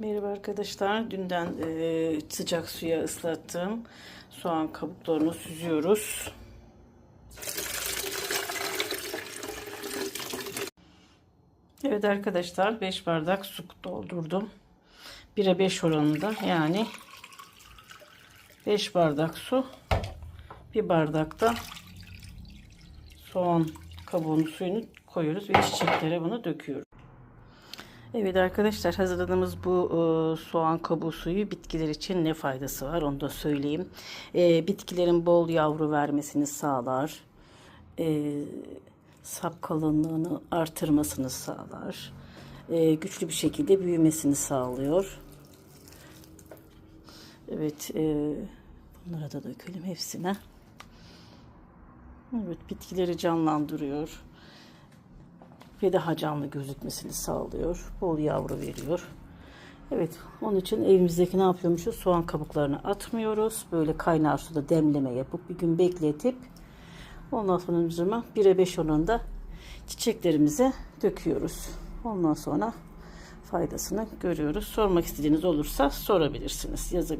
Merhaba arkadaşlar. Dünden e, sıcak suya ıslattım. Soğan kabuklarını süzüyoruz. Evet arkadaşlar 5 bardak su doldurdum. 1'e 5 oranında yani 5 bardak su bir bardakta soğan kabuğunun suyunu koyuyoruz ve çiçeklere bunu döküyoruz. Evet arkadaşlar hazırladığımız bu e, soğan kabuğu suyu bitkiler için ne faydası var onu da söyleyeyim. E, bitkilerin bol yavru vermesini sağlar. E, sap kalınlığını artırmasını sağlar. E, güçlü bir şekilde büyümesini sağlıyor. Evet e, bunlara da dökelim hepsine. Evet bitkileri canlandırıyor ve daha canlı gözükmesini sağlıyor. Bol yavru veriyor. Evet onun için evimizdeki ne yapıyormuşuz? Soğan kabuklarını atmıyoruz. Böyle kaynar suda demleme yapıp bir gün bekletip ondan sonra 1'e 5 oranında çiçeklerimize döküyoruz. Ondan sonra faydasını görüyoruz. Sormak istediğiniz olursa sorabilirsiniz, yazabilirsiniz.